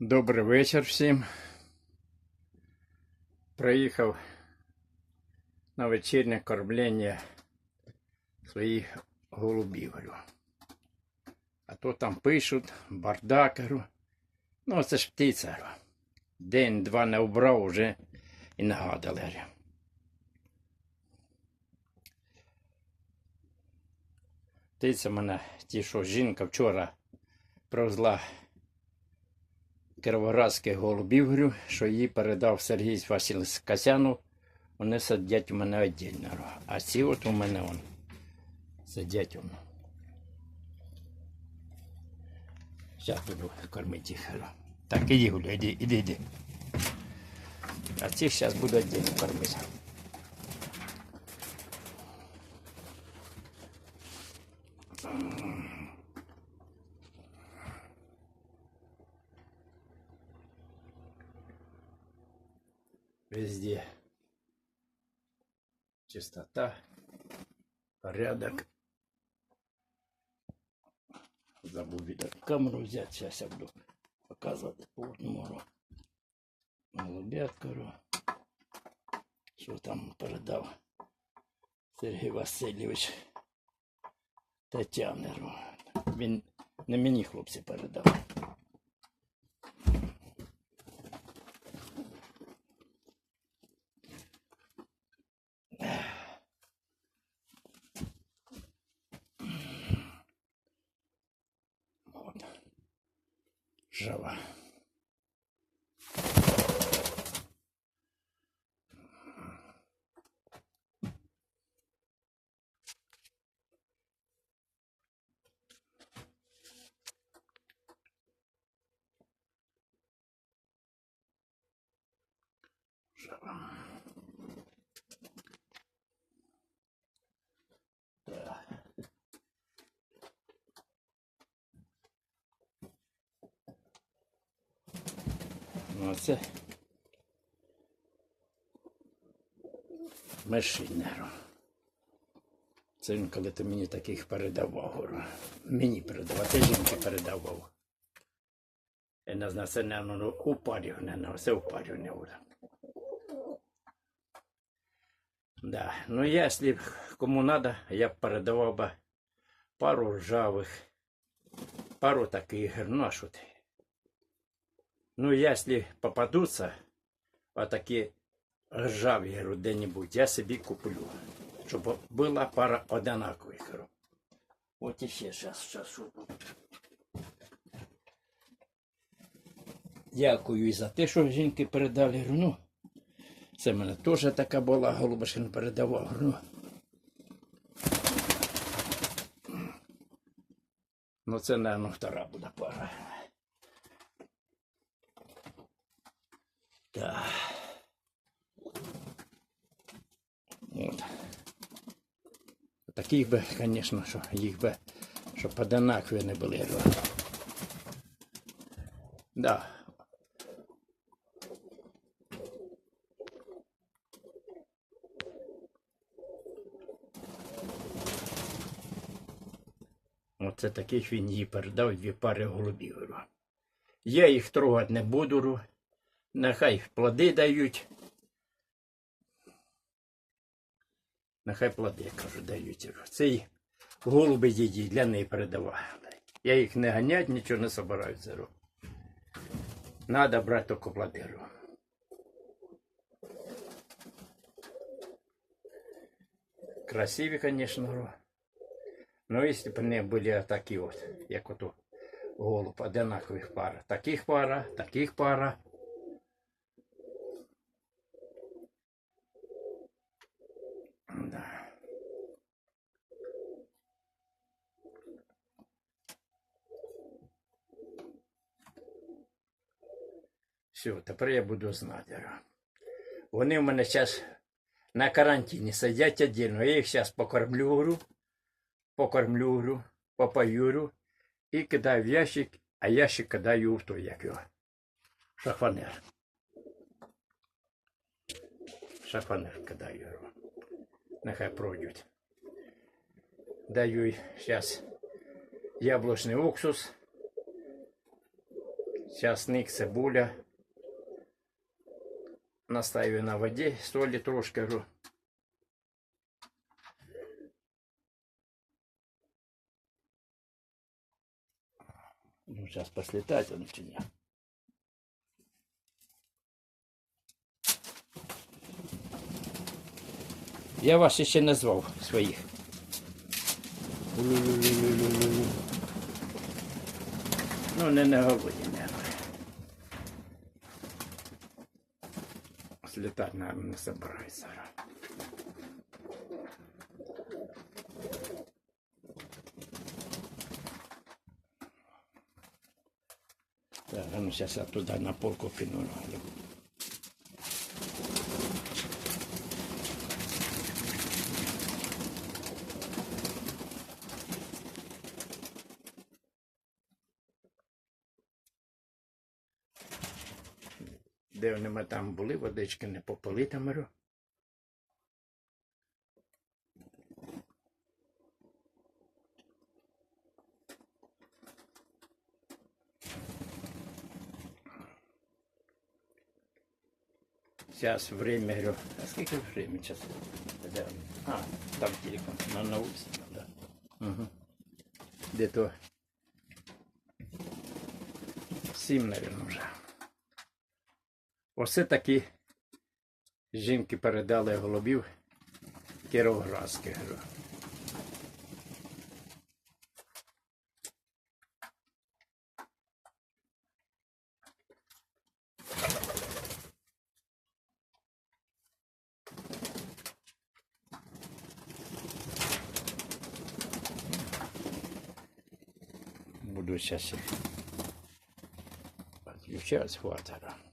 Добрий вечір всім. Приїхав на вечірнє кормлення своїх голубів. А то там пишуть, бардак. говорю. Ну, це ж птиця. День-два не обрав вже і нагадали. Птиця мене ті, що жінка вчора привезла кіровоградських голубів, говорю, що її передав Сергій Васильович Касяну. Вони сидять у мене віддільно. А ці от у мене он, сидять он. Зараз буду кормити їх. Так, іди, Гуля, іди, іди. А цих зараз буду віддільно кормити. Везде чистота, порядок. Забув видать камеру взять. Сейчас я буду показывать по одному голубят, кору. Що там передав Сергій Васильович Тетянеру. Він не мені хлопці передав. Жава. Жава. 15 Мешінеру. Це він коли ти мені таких передавав. Мені передавав, ти жінки передавав. І nas nase ne ono upario, не no, se upario ne ura. Да, ну если кому треба, я б передавав би пару ржавих, пару таких, ну а що ти? Ну, если попадутся вот такие ржаві говорю, де-небудь, я собі куплю. Щоб була пара одинакових. говорю. От іще зараз, зараз. Дякую і за те, що жінки передали. Говорю, Ну, це мене теж така була, голубашин передавав. говорю, Ну, це, наверное, втора буде пара. Так. От. Таких би, звісно, що їх би, щоб одинакові не були. Да. Оце таких він їй передав дві пари голубів. Я їх трогати не буду. Нехай плоди дають. Нехай плоди, кажу, дають. Цей голуби її для неї передавали. Я їх не ганять, нічого не собираюсь зеру. Надо брати тільки плоди. Красиві, конечно, говорю. Но если бы не были такі от, як ото голуб, одинакових пара. Таких пара, таких пара. Все, тепер я буду знати. Вони в мене зараз на карантині сидять віддільно. Я їх зараз покормлю, говорю, покормлю, говорю, попоюрю і кидаю в ящик, а ящик кидаю в той, як його. Шафанер. Шафанер кидаю. Нехай пройдуть. Даю зараз яблучний уксус. часник, цибуля. Настаю на воді, солі трошки. говорю. Ну, сейчас послетать он чи ні. Я вас ще не звав своїх. Ну, не на голоді, не. Слітати, наверное, не собираюсь зараз. Так, а ну сейчас я туда на полку пину. Де вони ми там були, водички не попили там. говорю. Сейчас время, говорю. А сколько времени сейчас? А, там телефон. На, на улице, да. Угу. Где-то сім, наверное, вже. Оце такі жінки передали голубів Кіровоградських. говорю. Буду сейчас отключать с хватера.